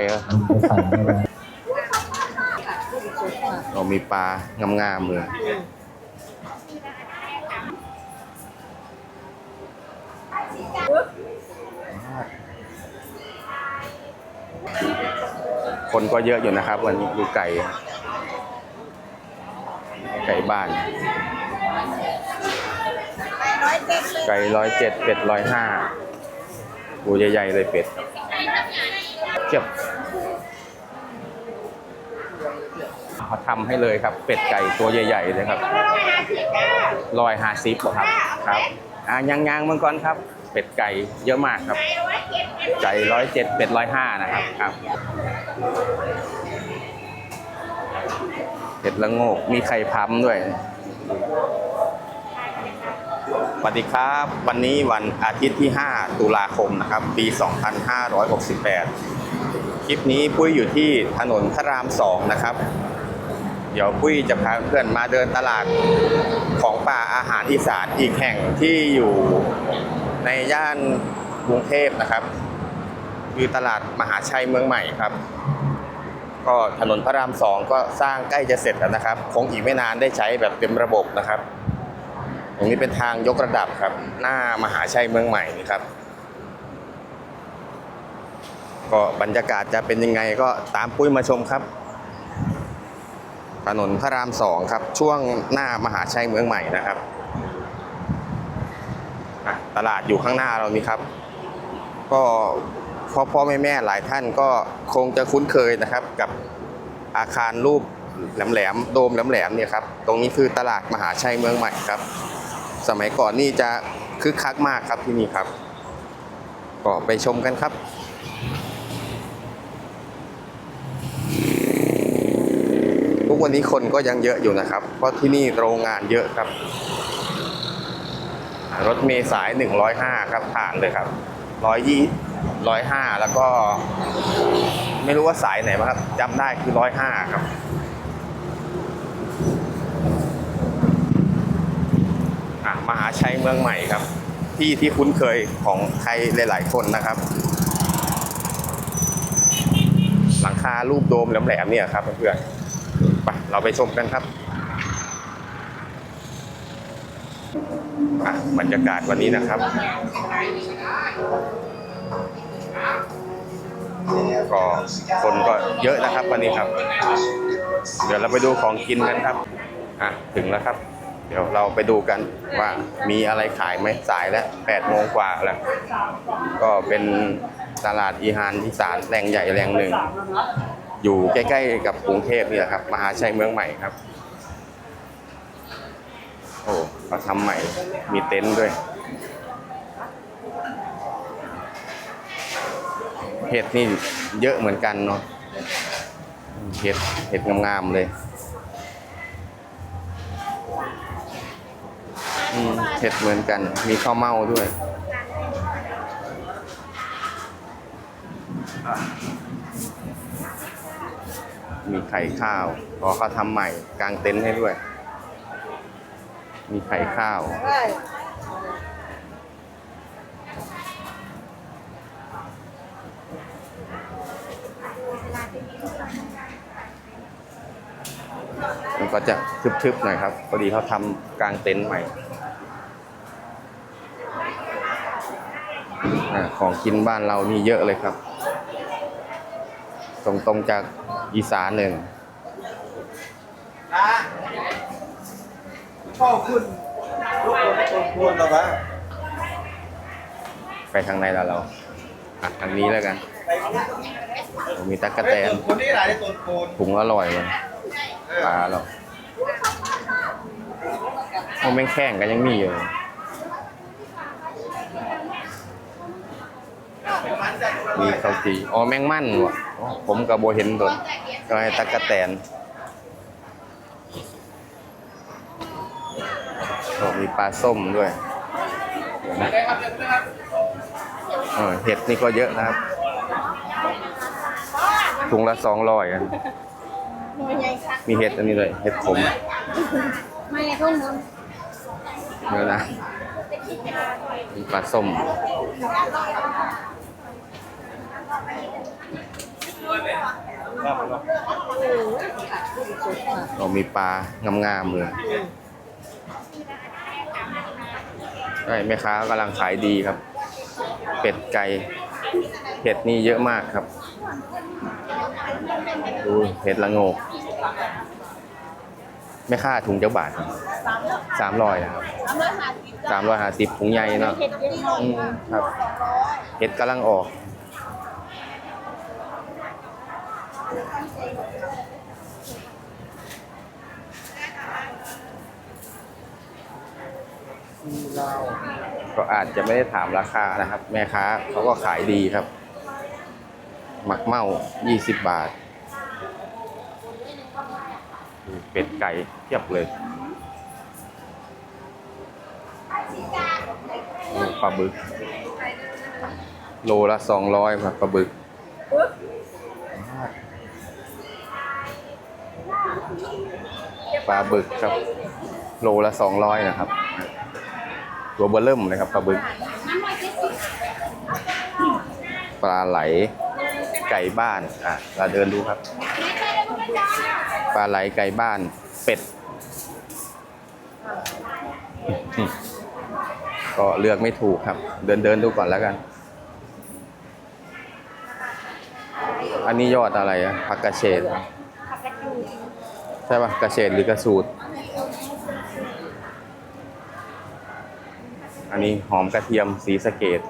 ส่ไม่ได้เรามีปลางามๆเลยคนก็เยอะอยู่นะครับ วันนี้ดูไก่ ไก่บ้าน ไก่ร้อยเจ็ดเป็ดร้อยห้าดูใหญ่ๆเลยเป็ดเทียบ เขาทำให้เลยครับ เป็ดไก่ตัวใหญ่ๆเลยครับร้อยห้าสิบครับครับอะยางๆมังกรครับ เป็ดไก่เยอะมากครับไก่ร้อยเจ็ดเป็ดร้อยห้านะครับครับเป็ดละโงกมีไข่พัมด้วยสวัสดีครับวันนี้วันอาทิตย์ที่ 5 ตุลาคมนะครับ ปี 2568 คลิปนี้ปุ้ยอยู่ที่ถนนพระราม 2 นะครับ เดี๋ยวปุ้ยจะพาเพื่อนมาเดินตลาดของป่าอาหารอีสานอีกแห่งที่อยู่ในย่านกรุงเทพนะครับ คือตลาดมหาชัยเมืองใหม่ครับ ก็ถนนพระราม2ก็สร้างใกล้จะเสร็จแล้วนะครับ คงอีกไม่นานได้ใช้แบบเต็มระบบนะครับ ตรงนี้เป็นทางยกระดับครับ หน้ามหาชัยเมืองใหม่นี่ครับ ก็บรรยากาศจะเป็นยังไงก็ตามปุ้ยมาชมครับ ถนนพระรามสองครับ ช่วงหน้ามหาชัยเมืองใหม่นะครับ ตลาดอยู่ข้างหน้าเรานี่ครับ ก็พ่อพ่อแม่แม่หลายท่านก็คงจะคุ้นเคยนะครับ กับอาคารรูปแหลมๆโดมแหลมๆเนี่ยครับ ตรงนี้คือตลาดมหาชัยเมืองใหม่ครับ สมัยก่อนนี่จะคึกคักมากครับที่นี่ครับ ก็ไปชมกันครับ ทุก วันนี้คนก็ยังเยอะอยู่นะครับ เพราะที่นี่โรงงานเยอะครับ รถเมล์สาย 105 ครับผ่านเลยครับ120 105แล้วก็ ไม่รู้ว่าสายไหนบ้างครับจำได้คือ105ครับ มหาชัยเมืองใหม่ครับ ที่ที่คุ้นเคยของใครหลาย ๆ คนนะครับ หลังคารูปโดมแหลมๆเนี่ยครับเพื่อนๆ ไปเราไปชมกันครับอะบรรยากาศวันนี้นะครับ ก็คนก็เยอะนะครับวันนี้ครับ เดี๋ยวเราไปดูของกินกันครับอะถึงแล้วครับ เดี๋ยวเราไปดูกันว่ามีอะไรขายไหมสายแล้วแปดโมงกว่าแล้ว ก็เป็นตลาดอีฮานที่สารแรงใหญ่แรงหนึ่ง อยู่ใกล้ๆกับกรุงเทพนี่แหละครับ มหาชัยเมืองใหม่ครับ โอ้เขาทำใหม่ มีเต็นท์ด้วย เห็ดนี่เยอะเหมือนกันเนาะ เห็ด เห็ดงามๆเลยเผ็ดเหมือนกัน มีข้าวเม่าด้วย มีไข่ข้าวพอเขาทำใหม่กางเต็นท์ให้ด้วย มีไข่ข้าว มันก็จะทึบๆหน่อยครับพอดีเขาทำกลางเต็นท์ใหม่ของกินบ้านเรานี่เยอะเลยครับ ตรงๆจากอีสานหนึ่งนะพ่อคุณลูกคนควรหรอวะไปทางไหนแล้วเราอะทางนี้แล้วกัน มีตะกะแตนคนนี้หลายในตัวโคนถุงอร่อยเลยปลาเราโอ้แม่งแข้งกันยังมีอยู่มีข้าวจีอ๋อแมงมั่นว่ะอ๋อ ผมกับโบเห็นโดนก็ให้ตะกะแตนมีปลาส้มด้วยเห็ดนี่ก็เยอะนะครับ ถุงละสองร้อยมีเห็ดอันนี้เลย เห็ดขมไม่ทุ่งนึงเนื้อนะมีปลาส้ม เรามีปลางามๆเลยใช่แม่ค้ากำลังขายดีครับ เป็ดไก่เห็ดนี่เยอะมากครับ ดูเห็ดละโงกแม่ค้าถุงเจ้าบาทสามร้อยนะครับสามร้อยห้าสิบถุงใหญ่เนาะครับ เห็ดกำลังออก มีลาว ก็อาจจะไม่ได้ถามราคานะครับ แม่ค้าเขาก็ขายดีครับ หมักเมา20 บาท เป็ดไก่เทียบเลยปลาบึก โลละ 200ครับปลาบึก ปลาบึกครับ โลละ200นะครับ ตัวเบอร์เริ่มเลยครับปลาบึก ปลาไหลไก่บ้านอะเราเดินดูครับ ปลาไหลไก่บ้านเป็ดก็เลือกไม่ถูกครับ เดินเดินดูก่อนแล้วกัน อันนี้ยอดอะไรอะผักกระเฉด ช่ปะกระเฉดหรือกระสูดอันนี้หอมกระเทียมสีสะเกด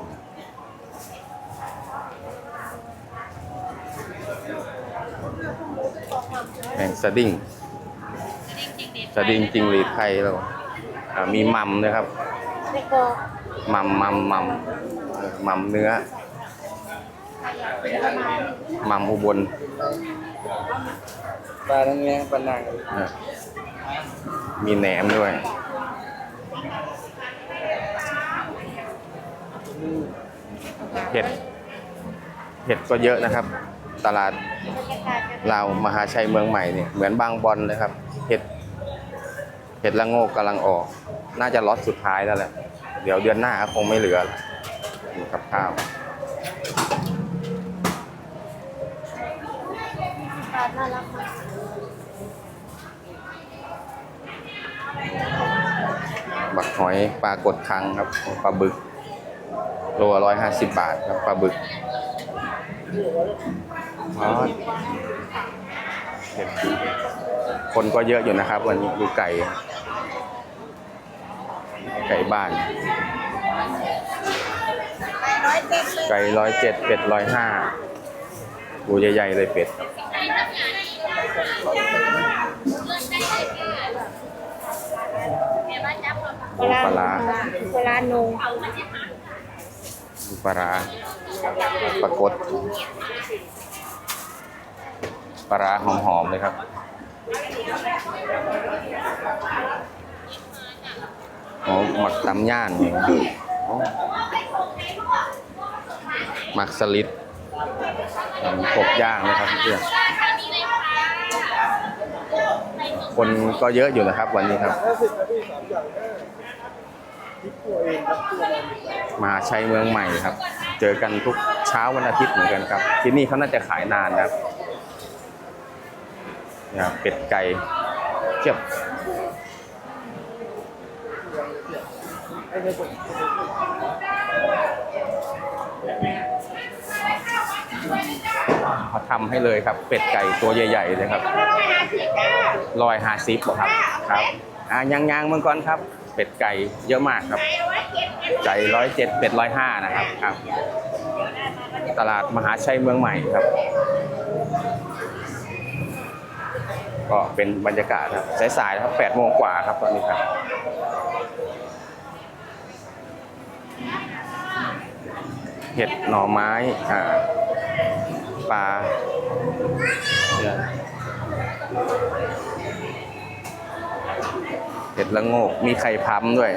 แมงสดิ้งสดิ้งจริงหรีดไทยเราอ่ามีมัมนะครับแล้วก็มัมมัมมัมเออมัมเนื้อ มัมอุบลปลาทั้งเนี้ยปลาหนังเออมีแหนมด้วยเห็ดเห็ดก็เยอะนะครับ ตลาดบรรยากาศจะลาวมหาชัยเมืองใหม่เนี่ยเหมือนบางบอลเลยครับเห็ดเห็ดละโงกกำลังออก น่าจะล็อตสุดท้ายแล้วแหละเดี๋ยวเดือนหน้าคงไม่เหลือแล้วดูกับข้าว ปลา น่ารักมากบักหอยปลากดคังครับปลาบึกโลร้อยห้าสิบบาทครับปลาบึกอ๋อเห็ดคนก็เยอะอยู่นะครับ วันนี้ดูไก่ ไก่บ้านร้อยเจ็ดเลยไก่ร้อยเจ็ดเป็ดร้อยห้าดูใหญ่ๆเลยเป็ดครับโอ้ ปลาร้าปลาร้าโนดูปลาร้าปลากดปลาร้าหอมๆเลยครับโอ้หมักตำย่านนี่โอ้หมักสลิดกบย่างนะครับเพื่อนคนก็เยอะอยู่นะครับวันนี้ครับ มาชัยเมืองใหม่ครับ เจอกันทุกเช้าวันอาทิตย์เหมือนกันครับ ที่นี่เขาน่าจะขายนานนะครับเนี่ยเป็ดไก่เทียบไอ้เนี่ยผมเขาทำให้เลยครับ เป็ดไก่ตัวใหญ่ๆเลยครับลอยหาซิปครับ ครับอะยางๆเมืองก่อนครับ เป็ดไก่เยอะมากครับ ไก่ร้อยเจ็ดเป็ดร้อยห้านะครับครับ ตลาดมหาชัยเมืองใหม่ครับ ก็เป็นบรรยากาศครับสายๆนะครับแปดโมงกว่าครับตอนนี้ครับเห็ดหน่อไม้อ่าปลาเนี่ยเห็ดละโงก มีไข่พัมด้วย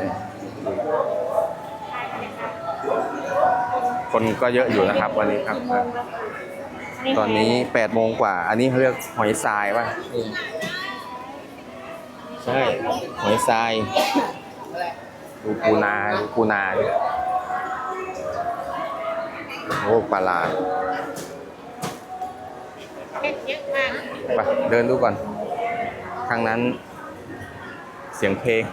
คนก็เยอะอยู่นะครับวันนี้ครับ ตอนนี้แปดโมงกว่า อันนี้เขาเรียกหอยทรายป่ะใช่หอยทราย ดูปูนาดูปูนาดิโอ้ปลาลาดเผ็ดเยอะมากไปเดินดูก่อน ทางนั้น เสียงเพลง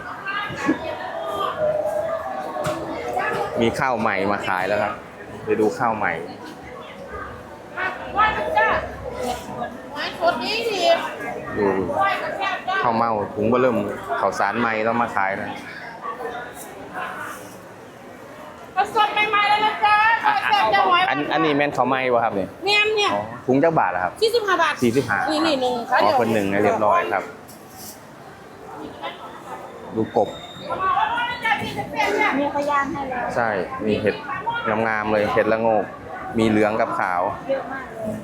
มีข้าวใหม่มาขายแล้วครับ ไปดูข้าวใหม่ว่าจ้าไม้สดนี้ดีดูข้าวเมาถุงเบอร์เริ่มข้าวสารใหม่ต้องมาขายนะก็สดใหม่ๆเลยนะจ๊ะขอแซ่บจะหอยอันอันนี้แม่นข้าวไหม้วะครับเนี่ยเนียมเนี่ยอ๋อถุงจักบาทอะครับสี่สิบห้าบาทสี่สิบห้านี่นี่หนึ่งค่ะอ๋อเดี๋ยวคนหนึ่งให้เรียบร้อยครับ ดูกบมีพยานให้แล้วใช่ มีเห็ดงามๆเลยเห็ดละโงก มีเหลืองกับขาว เยอะมากเลย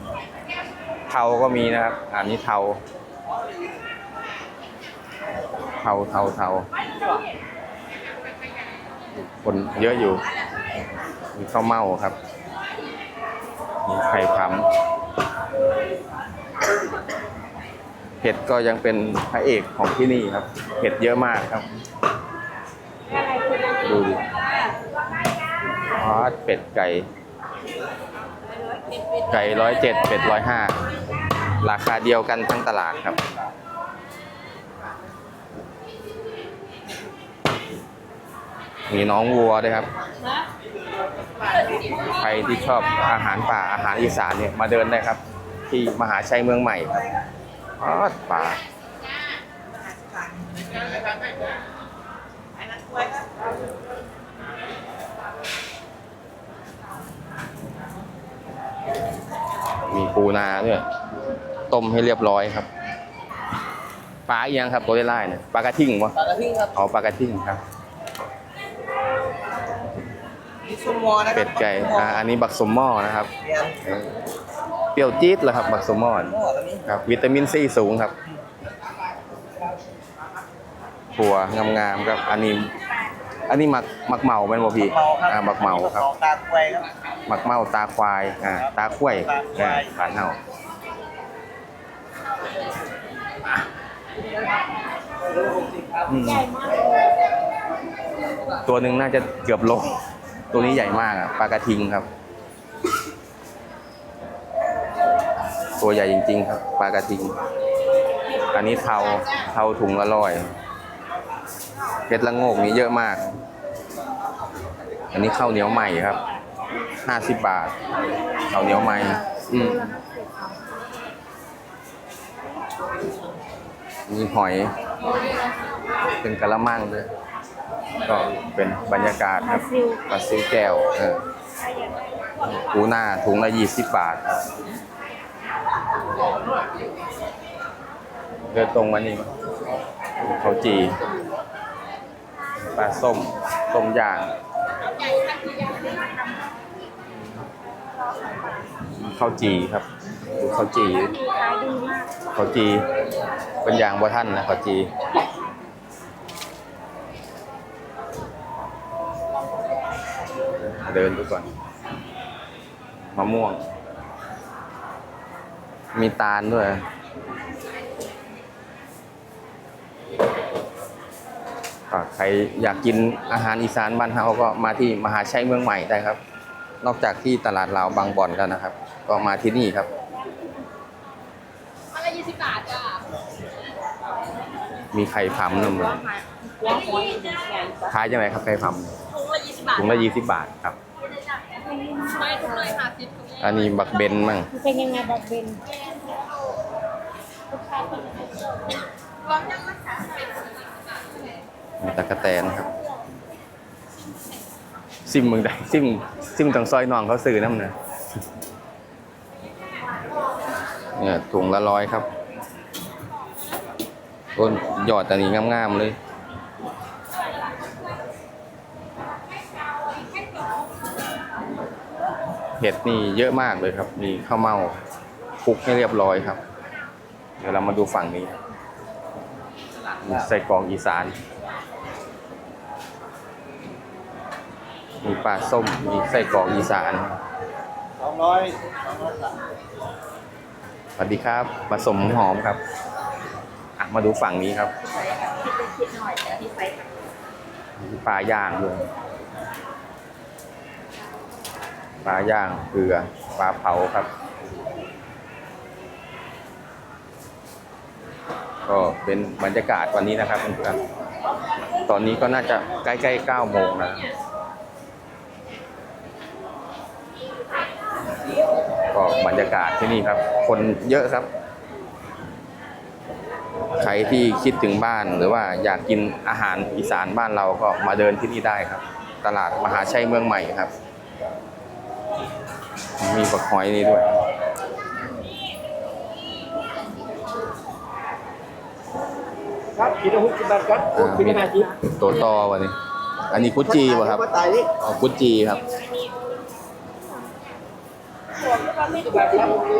เทาก็มีนะครับ อันนี้เทา เทาเทาเทาคนเยอะอยู่ มีข้าวเม่าครับ มีไข่พำ เห็ดก็ยังเป็นพระเอกของที่นี่ครับ เห็ดเยอะมากครับอะไรคืออะไรดูดิอ๋อเป็ดไก่ ไก่ร้อยเจ็ดเป็ดร้อยห้าราคาเดียวกันทั้งตลาดครับ มีน้องวัวด้วยครับ ใครที่ชอบอาหารป่าอาหารอีสานเนี่ยมาเดินได้ครับ ที่มหาชัยเมืองใหม่ครับ อ๋อป่ามีปูนาด้วยต้มให้เรียบร้อยครับ ปลาเอียงครับตัวไล่ๆเนี่ยปลากระทิ่งวะปลากระทิงครับเอาปลากระทิ่งครับมีซุมมอนะครัเป็ดไก่อ่าอันนี้บักสมหม้อนะครับเรียนเออเปรี้ยวจี๊ดเลยครับบักสมหม้อหม้อตัวนี้ครับวิตามินซีสูงครับถั่วงามๆครับ อันนี้ อันนี้หมักหมักเหมาเป็นบ่พี่เมาครับอ่าหมักเหมาครับตาควายครับหมักเมาตาควายอ่าตาข้วยตาควายอ่าบ้านเฮาอืมใหญ่มากเลยตัวหนึ่งน่าจะเกือบโลตัวนี้ใหญ่มากอะปลากระทิงครับ ตัวใหญ่จริง ๆ ครับปลากระทิง อันนี้เทาเทาถุงละร้อยเพชรละโงกนี้เยอะมาก อันนี้ข้าวเหนียวใหม่ครับห้าสิบบาทข้าวเหนียวใหม่ อืมมีหอย เป็นกะละมังด้วย ก็เป็นบรรยากาศครับปลาซิวแก้วเออปูหน้าถุงละยี่สิบบาทครับ เดินตรงมานี่มั้ยเขาวจี ปลาส้มส้มย่างข้าวจีครับดูข้าวจีข้าวจี เป็นอย่างบ่ท่านนะข้าวจีเดินดูก่อนมะม่วง มีตาลด้วยก็ใครอยากกินอาหารอีสานบ้านเฮาก็มาที่มหาชัยเมืองใหม่ได้ครับ นอกจากที่ตลาดลาวบางบ่อนแล้วนะครับ ก็มาที่นี่ครับอะไรยี่สิบบาทจ้ะมีไข่พำนุ่มเลยขายยังไงครับไข่พถุงละยี่สิบบาทำถุงละยี่สิบบาทครับไม่ถุงเลยค่ะสิบถุงเลยอันนี้บักเบนมั่งมันเป็นยังไงแบบเป็น ตะกะแตนครับ ซิมเมืองใดซิมซิมจังซอยน้องเขาซื้อน้ำเนะเนี่ยถุงละร้อยครับต้นยอดอันนี้งามๆเลย เห็ดนี่เยอะมากเลยครับ มีข้าวเม่าคลุกให้เรียบร้อยครับ เดี๋ยวเรามาดูฝั่งนี้ครับมีไส้กรอกอีสาน มีปลาส้ม มีไส้กรอกอีสานสองร้อยสองร้อยสามสวัสดีครับผสมหอมครับอะมาดูฝั่งนี้ครับมีปลาย่างด้วยปลาย่างเกลือปลาเผาครับ ก็เป็นบรรยากาศวันนี้นะครับเพื่อนๆตอนนี้ก็น่าจะใกล้ๆ9โมงนะก็บรรยากาศที่นี่ครับ คนเยอะครับ ใครที่คิดถึงบ้านหรือว่าอยากกินอาหารอีสานบ้านเราก็มาเดินที่นี่ได้ครับ ตลาดมหาชัยเมืองใหม่ครับ มีปักหอยนี่ด้วย ครับขีดละหกสิบบาทครับอ่าขีดละห้าสิบตัวต่อวันนี้อันนี้กุจีป่ะครับว่าตายดิอ๋อกุจีครับ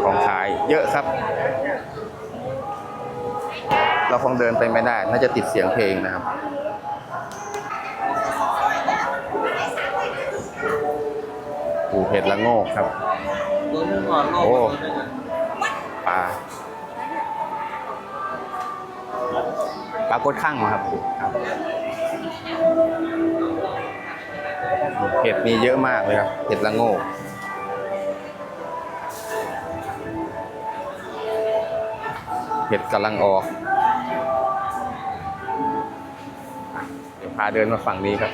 ของขายเยอะครับ เราคงเดินไปไม่ได้ น่าจะติดเสียงเพลงนะครับ ปูเห็ดละโงกครับตัวนึงก่อนโลกโอ้ ปลากดข้างมาครับครับเห็ดมีเยอะมากเลยครับเห็ดละโงกเห็ดกำลังออก เดี๋ยวพาเดินมาฝั่งนี้ครับ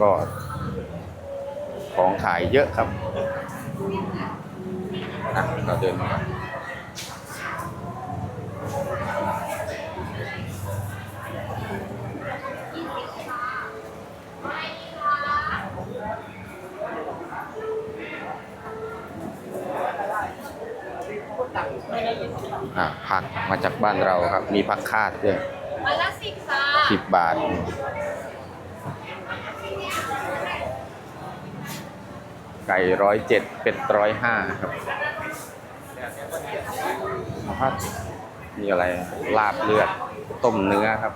ก็ของขายเยอะครับ อะเราเดินมาครับอะผักมาจากบ้านเราครับ มีผักคาดด้วยวันละสิบค่ะสิบบาท ไก่ร้อยเจ็ดเป็ดร้อยห้าครับครับมีอะไรลาบเลือด ต้มเนื้อครับ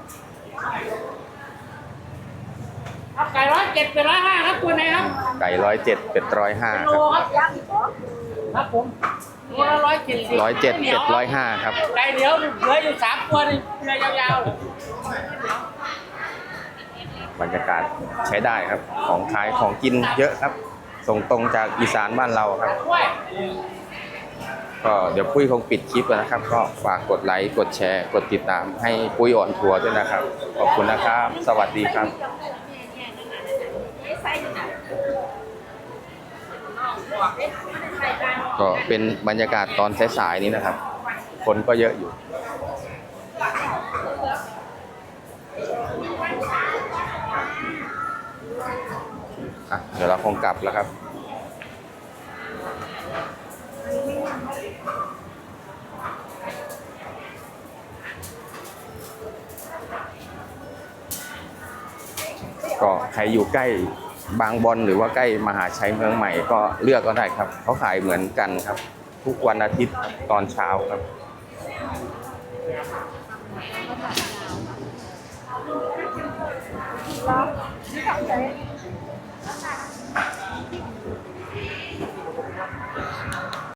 เอาไก่ร้อยเจ็ดเป็นร้อยห้าครับคุณนายครับไก่ร้อยเจ็ดเป็ดร้อยห้าโลครับครับครับผมตัวละร้อยเจ็ดสิบร้อยเจ็ดเป็ดร้อยห้าครับ ไก่เหนียวเหลืออยู่สามตัวนี่เรือยาวๆเลยบรรยากาศใช้ได้ครับ ของขายของกินเยอะครับ ส่งตรงจากอีสานบ้านเราครับ ก็เดี๋ยวปุ้ยคงปิดคลิปแล้วนะครับ ก็ฝากกดไลค์กดแชร์ กดติดตามให้ปุ้ยอ่อนทัวร์ด้วยนะครับ ขอบคุณนะครับ สวัสดีครับก็เป็นบรรยากาศตอนสายๆนี้นะครับ คนก็เยอะอยู่ เดี๋ยวเราคงกลับแล้วครับ ก็ใครอยู่ใกล้บางบอลหรือว่าใกล้มหาชัยเมืองใหม่ก็เลือกก็ได้ครับเขาขายเหมือนกันครับ ทุกวันอาทิตย์ตอนเช้าครับครับ